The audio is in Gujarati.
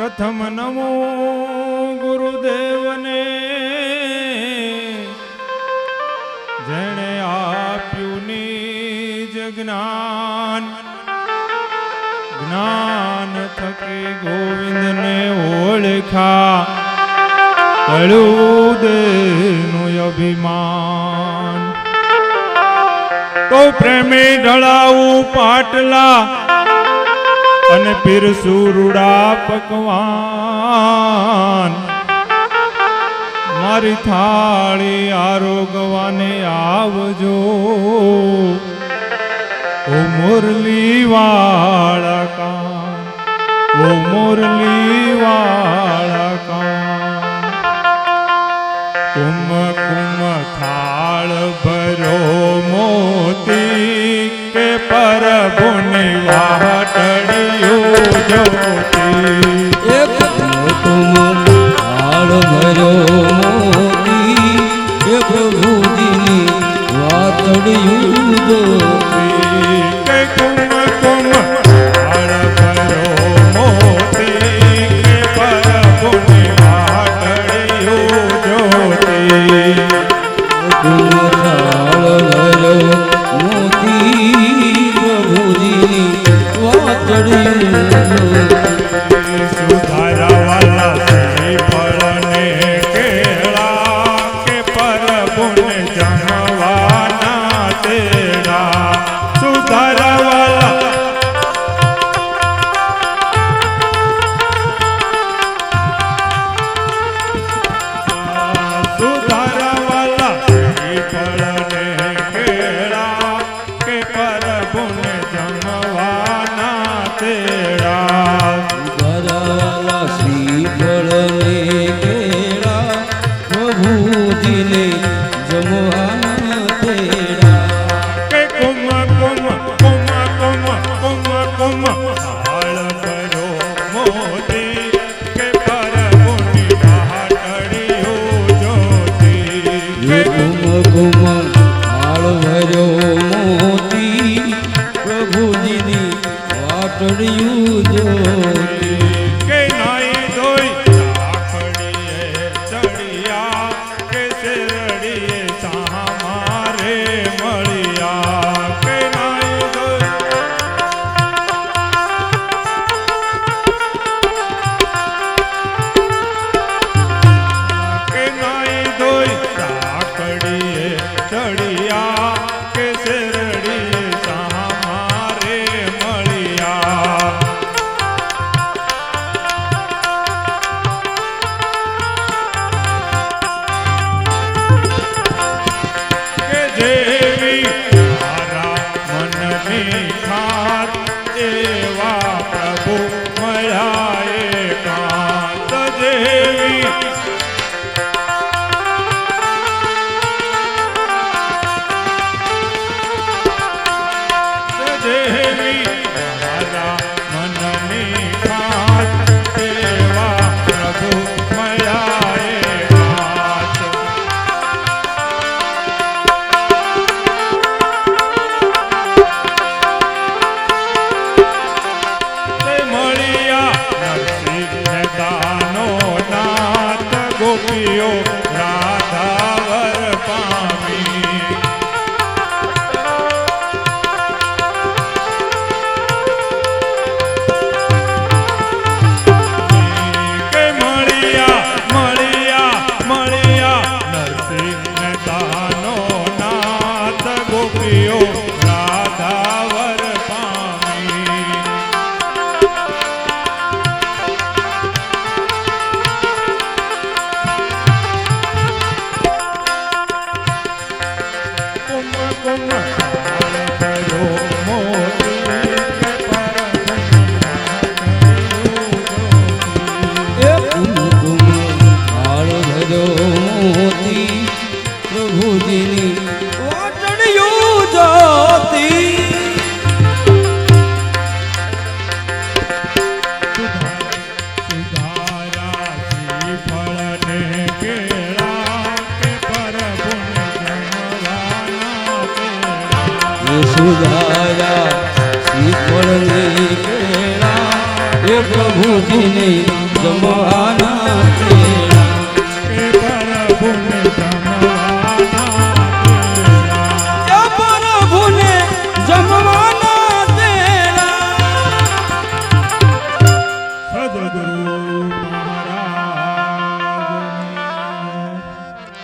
પ્રથમ નમો ગુરુદેવને. જેણે આપ્યું નિજ જ્ઞાન. જ્ઞાન થકી ગોવિંદને ઓળખા. કળુદેનું અભિમાન. તો પ્રેમે ઢળાવું પાટલા અને પીર સુરડા પકવાન. મારી થાળી આરોગવાને આવજો. ઓ મુરલી વાળા કા ઓ મુરલી વાળા કા કુમ કુમ થાળ ભરો મોતી કે પર ભૂનિ Thank you. સુધારા શીખવણી કેળા એ પ્રભુજીને જમવાના